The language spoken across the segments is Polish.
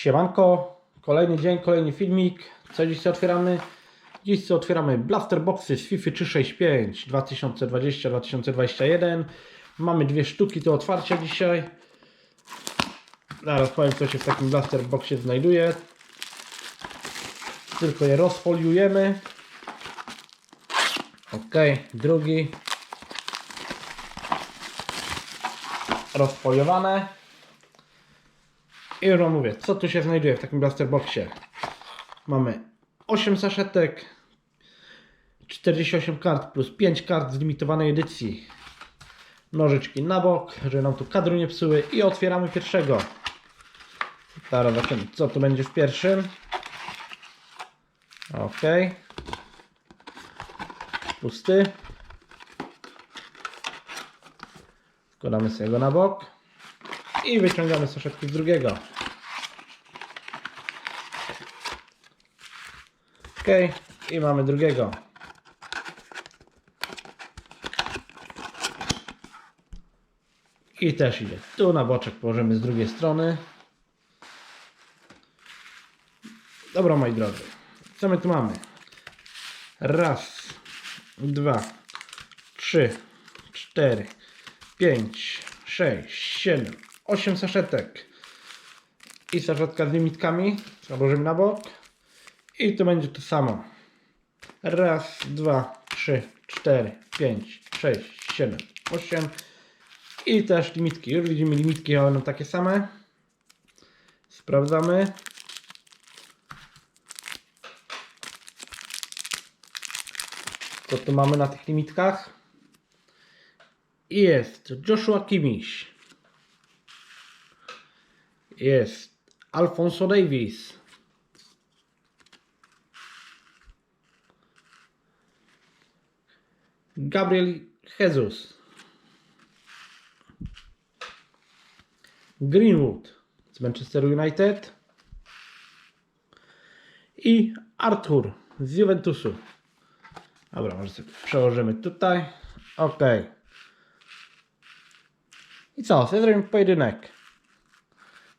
Siemanko, kolejny dzień, kolejny filmik. Co dziś otwieramy? Dziś otwieramy Blaster Boxy z FIFA 365 2020-2021. Mamy dwie sztuki do otwarcia dzisiaj. Zaraz powiem co się w takim Blaster Boxie znajduje. Tylko je rozfoliujemy. Ok, drugi. Rozfoliowane. I już wam mówię, co tu się znajduje w takim blaster boxie. Mamy 8 saszetek, 48 kart plus 5 kart z limitowanej edycji. Nożyczki na bok, żeby nam tu kadru nie psuły i otwieramy pierwszego. Teraz zobaczymy, co tu będzie w pierwszym. Ok. Pusty. Wkładamy sobie go na bok. I wyciągamy saszetki z drugiego. Ok, i mamy drugiego. I też idzie. Tu na boczek położymy z drugiej strony. Dobra, moi drodzy. Co my tu mamy? Raz, dwa, trzy, cztery, pięć, sześć, siedem, osiem saszetek. I saszetka z limitkami. Założymy na bok. I to będzie to samo. Raz, dwa, trzy, cztery, pięć, sześć, siedem, osiem. I też limitki. Już widzimy limitki, one takie same. Sprawdzamy. Co tu mamy na tych limitkach? Jest Joshua Kimmich. Jest Alfonso Davis. Gabriel Jesus. Greenwood z Manchester United. I Arthur z Juventusu. Dobra, może sobie przełożymy tutaj. Ok. I co? Zrobimy pojedynek.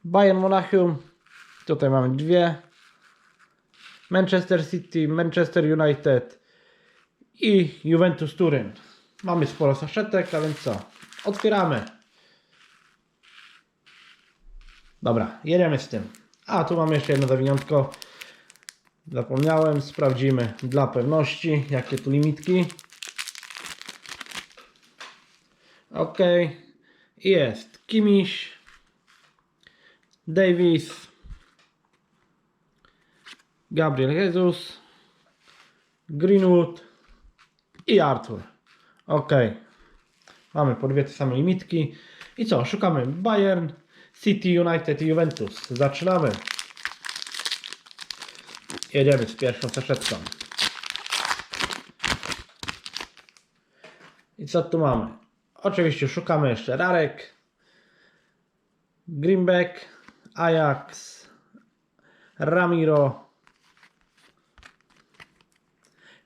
Bayern Monachium. Tutaj mamy dwie. Manchester City, Manchester United i Juventus Turyn. Mamy sporo saszetek, a więc co? Otwieramy. Dobra, jedziemy z tym. A, tu mamy jeszcze jedno zawiniątko. Zapomniałem, sprawdzimy dla pewności, jakie tu limitki. Ok, jest Kimiś, Davis, Gabriel Jesus, Greenwood i Arthur. Ok, mamy po dwie te same limitki. I co, szukamy Bayern, City, United i Juventus. Zaczynamy. Jedziemy z pierwszą saszetką. I co tu mamy? Oczywiście szukamy jeszcze Rarek, Greenback, Ajax, Ramiro.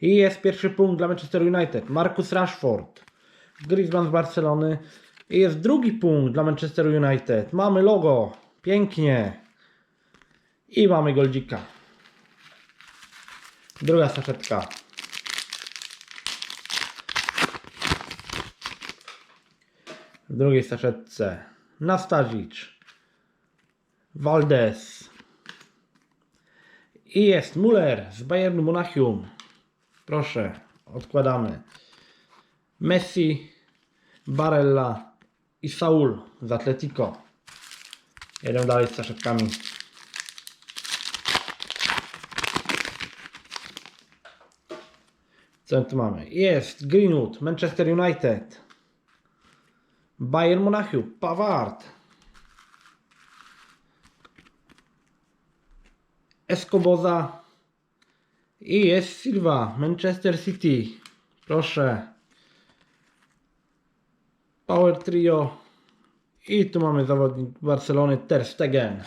I jest pierwszy punkt dla Manchester United. Marcus Rashford, Griezmann z Barcelony. I jest drugi punkt dla Manchester United. Mamy logo. Pięknie. I mamy goldzika. Druga saszetka. W drugiej saszetce Nastazicz, Valdez i jest Muller z Bayernu Monachium. Proszę, odkładamy. Messi, Barella i Saul z Atletico. Jedę dalej z saszetkami. Co tu mamy? Jest Greenwood, Manchester United, Bayern Monachium, Pavard, Escoboza i jest Silva, Manchester City. Proszę. Power Trio. I tu mamy zawodnik Barcelony Ter Stegen.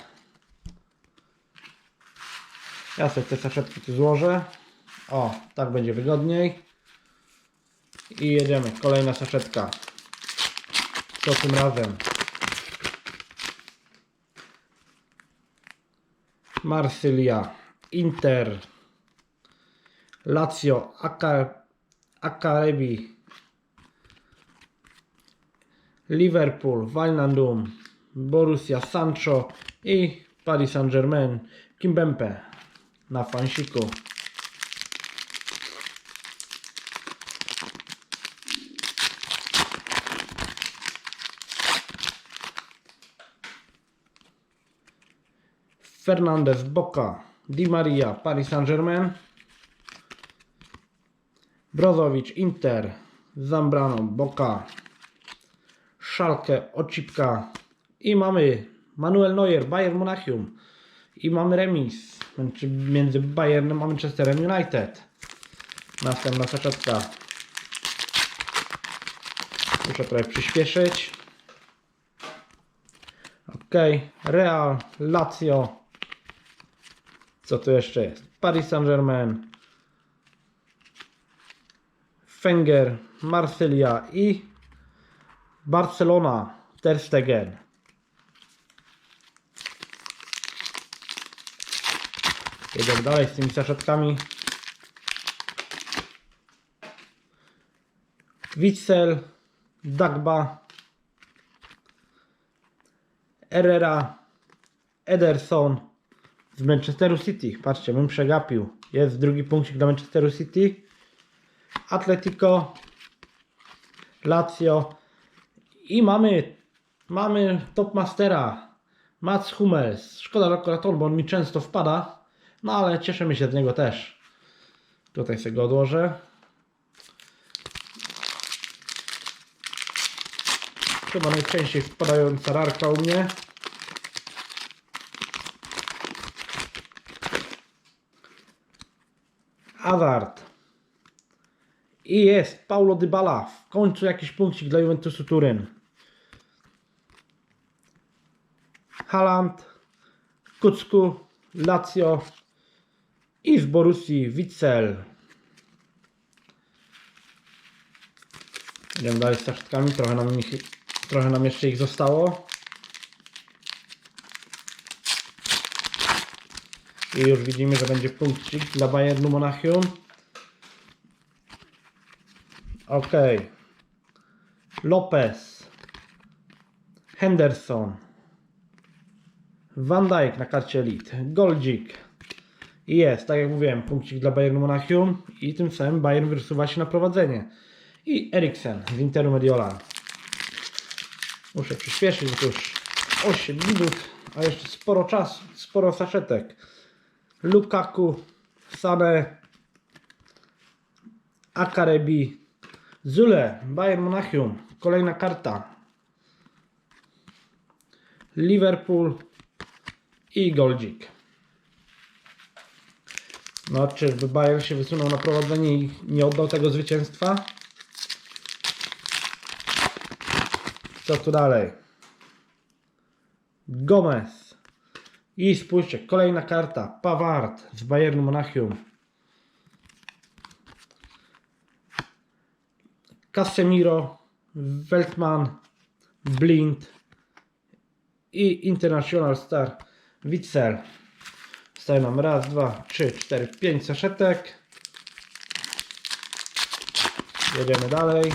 Ja sobie te saszetki tu złożę. O, tak będzie wygodniej. I jedziemy. Kolejna saszetka. Co tym razem? Marsylia, Inter, Lazio, Aka- Akarebi, Liverpool, Wijnaldum, Borussia, Sancho i Paris Saint-Germain, Kimbempe na fansiku. Fernandez, Boca, Di Maria, Paris Saint-Germain, Brozovic, Inter, Zambrano, Boca, Schalke, Ocipka i mamy Manuel Neuer, Bayern Monachium i mamy remis między Bayernem a Manchesterem United. Następna saczetka. Muszę trochę przyspieszyć. Ok, Real, Lazio. Co tu jeszcze jest? Paris Saint-Germain, Fenger, Marsylia i Barcelona, Ter Stegen. Jedziemy dalej z tymi saszetkami. Witzel, Dagba, Herrera, Ederson z Manchesteru City. Patrzcie, bym przegapił. Jest drugi punkcik dla Manchesteru City. Atletico, Lazio i mamy, mamy topmastera Mats Hummels. Szkoda on, bo on mi często wpada, no ale cieszymy się z niego też. Tutaj sobie go odłożę. Chyba najczęściej wpadająca rarka u mnie. Hazard. I jest Paulo Dybala. W końcu jakiś punkcik dla Juventusu Turyn. Haaland, Kucku, Lazio i z Borussii Witzel. Idziemy dalej z saszetkami. Trochę nam, ich, trochę nam jeszcze ich zostało. I już widzimy, że będzie punkcik dla Bayernu Monachium. Ok. Lopez. Henderson. Van Dijk na karcie Elite. Goldzik. I jest, tak jak mówiłem, punkcik dla Bayernu Monachium. I tym samym Bayern wysuwa się na prowadzenie. I Eriksen z Interu Mediolan. Muszę przyspieszyć, to już 8 minut, a jeszcze sporo czasu, sporo saszetek. Lukaku, Sane, Akarebi, Zule, Bayern Monachium, kolejna karta. Liverpool i Goldzik. No, czyżby Bayern się wysunął na prowadzenie i nie oddał tego zwycięstwa? Co tu dalej? Gomez. I spójrzcie, kolejna karta. Pavard z Bayernu Monachium. Casemiro, Weltman, Blind i International Star Witzel. Staje nam raz, dwa, trzy, cztery, pięć saszetek. Jedziemy dalej.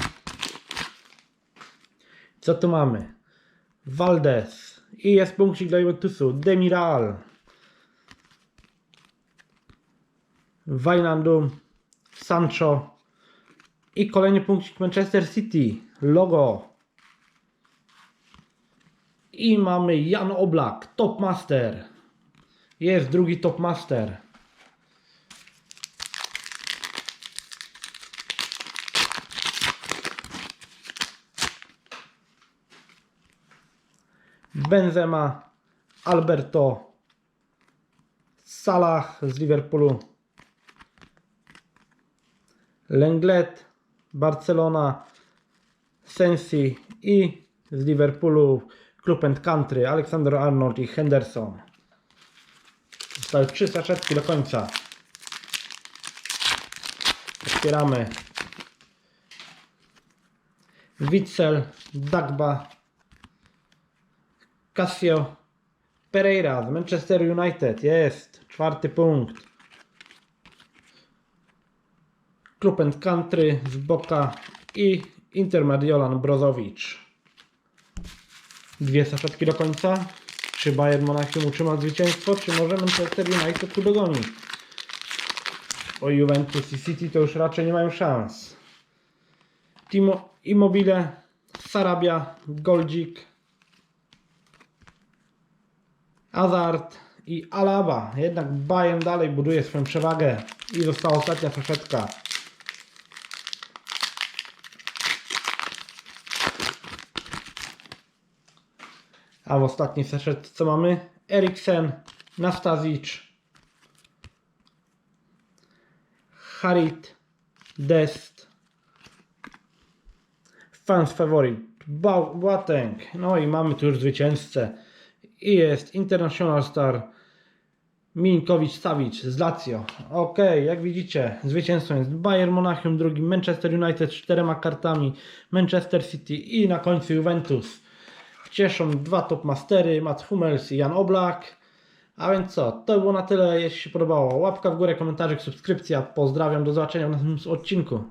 Co tu mamy? Valdez. I jest punkcik dla Juventusu. Demiral. Wijnaldum. Sancho. I kolejny punkcik Manchester City. Logo. I mamy Jan Oblak. Topmaster. Jest drugi Topmaster. Benzema, Alberto, Salah z Liverpoolu, Lenglet, Barcelona, Sensi i z Liverpoolu Club and Country, Alexander Arnold i Henderson. Zostały trzy saczetki do końca. Otwieramy. Witzel, Dagba, Casio, Pereira z Manchester United. Jest. Czwarty punkt. And Country z Boka i Inter Mediolan Brozowicz. Dwie saszetki do końca. Czy Bayern Monachium utrzyma zwycięstwo, czy może Manchester United tu dogoni? O Juventus i City to już raczej nie mają szans. Timo Immobile, Sarabia, Goldzik, Hazard i Alaba. Jednak Bayern dalej buduje swoją przewagę i została ostatnia saszetka. A w ostatniej saszetce co mamy? Eriksen, Nastasic, Harit, Dest, Fans Favorite, Boateng. No i mamy tu już zwycięzcę. I jest International Star Minkowicz Savic z Lazio. Ok, jak widzicie, zwycięzcą jest Bayern Monachium, drugi Manchester United z czterema kartami, Manchester City i na końcu Juventus. Cieszą dwa top mastery, Matt Hummels i Jan Oblak. A więc co, to było na tyle. Jeśli się podobało, łapka w górę, komentarzyk, subskrypcja. Pozdrawiam, do zobaczenia w następnym odcinku.